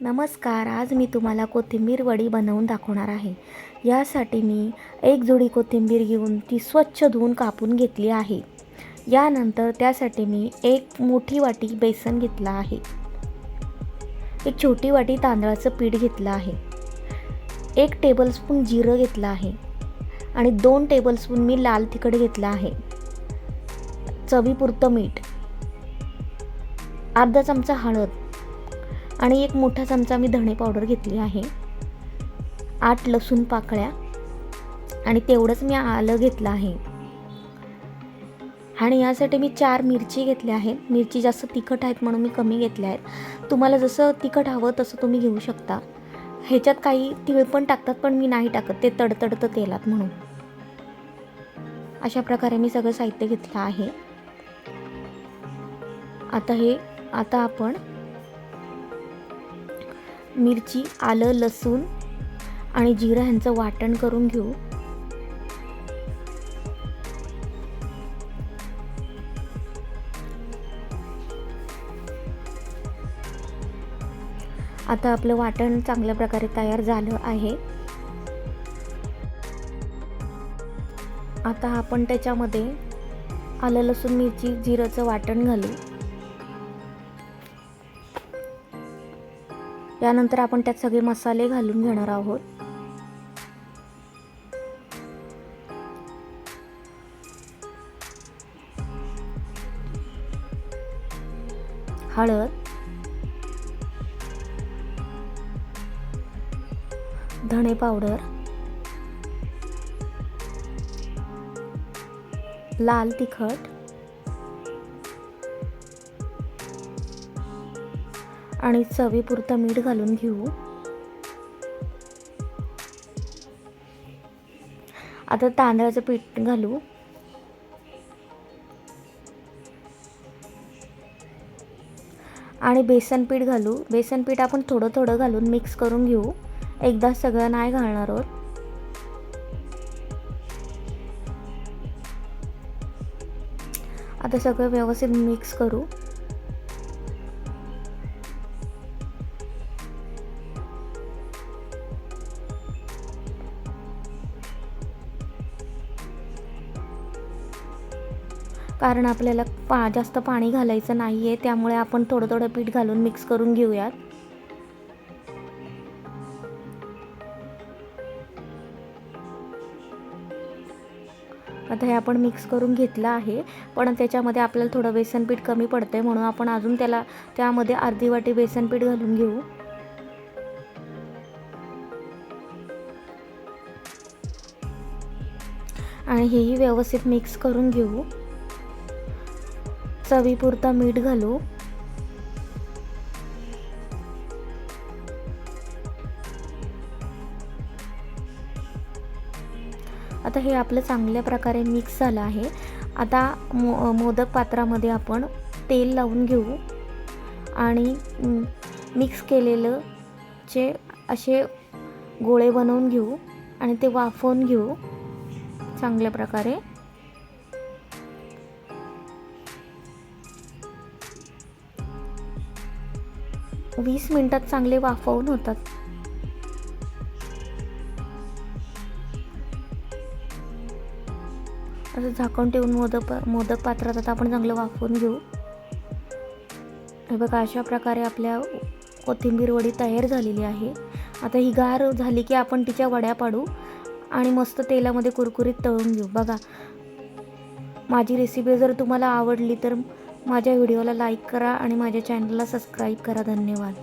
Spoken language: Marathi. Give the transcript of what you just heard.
नमस्कार आज मी तुम्हाला कोथिंबीर वडी बनवून दाखवणार आहे. यासाठी मी एक जोडी कोथिंबीर घेऊन ती स्वच्छ धुवून कापून घेतली आहे. यानंतर त्यासाठी मी एक मोठी वाटी बेसन घेतलं आहे. एक छोटी वाटी तांदळाचं पीठ घेतलं आहे. एक टेबलस्पून जिरं घेतलं आहे. आणि दोन टेबलस्पून मी लाल तिखट घेतलं आहे. चवीपुरतं मीठ. अर्धा चमचा हळद. आणि एक मोठा चमचा मी धणे पावडर घेतली आहे. आठ लसूण पाकळ्या आणि तेवढंच मी आलं घेतलं आहे. आणि यासाठी मी चार मिरची घेतल्या आहेत. मिरची जास्त तिखट आहेत म्हणून मी कमी घेतल्या आहेत. तुम्हाला जसं तिखट हवं तसं तुम्ही घेऊ शकता. ह्याच्यात काही तिळ पण टाकतात पण मी नाही टाकत. ते तडतडतं तेलात म्हणून. अशा प्रकारे मी सगळं साहित्य घेतलं आहे. आता हे आता आपण मिरची आलं लसूण आणि जिरं ह्यांचं वाटण करून घेऊ. आता आपलं वाटण चांगल्या प्रकारे तयार झालं आहे. आता आपण त्याच्यामध्ये आलं लसूण मिरची जिरंचं वाटण घालू. यानंतर आपण त्यात सगळे मसाले घालून घेणार आहोत. हळद. धणे पावडर. लाल तिखट. आणि चवीपुरतं मीठ घालून घेऊ. आता तांदळाचं पीठ घालू. आणि बेसन पीठ घालू. बेसन पीठ आपण थोडं थोडं घालून मिक्स करून घेऊ. एकदा सगळं नाही घालणार आहोत. आता सगळं व्यवस्थित मिक्स करू. कारण आपल्याला पा जास्त पाणी घालायचं नाही आहे त्यामुळे आपण थोडं थोडं पीठ घालून मिक्स करून घेऊयात. आता हे आपण मिक्स करून घेतलं आहे पण त्याच्यामध्ये आपल्याला थोडं बेसन पीठ कमी पडतंय म्हणून आपण अजून त्याला त्यामध्ये अर्धी वाटी बेसन पीठ घालून घेऊ. आणि हेही व्यवस्थित मिक्स करून घेऊ. चवीपुरता मीठ घालू. आता हे आपलं चांगल्या प्रकारे मिक्स झालं आहे. आता मो मोदक पात्रामध्ये आपण तेल लावून घेऊ. आणि मिक्स केलेलं चे असे गोळे बनवून घेऊ. आणि ते वाफवून घेऊ. चांगल्या प्रकारे. वीस मिनटात चांगले वाफवून होतात. असं झाकण ठेवून मोदक मोदक पात्रात आता आपण चांगलं वाफवून घेऊ. हे बघा अशा प्रकारे आपल्या कोथिंबीर वडी तयार झालेली आहे. आता ही गार झाली की आपण तिच्या वड्या पाडू आणि मस्त तेलामध्ये कुरकुरीत तळून घेऊ. बघा माझी रेसिपी जर तुम्हाला आवडली तर माझ्या व्हिडिओला लाईक करा आणि माझ्या चॅनलला सबस्क्राईब करा. धन्यवाद.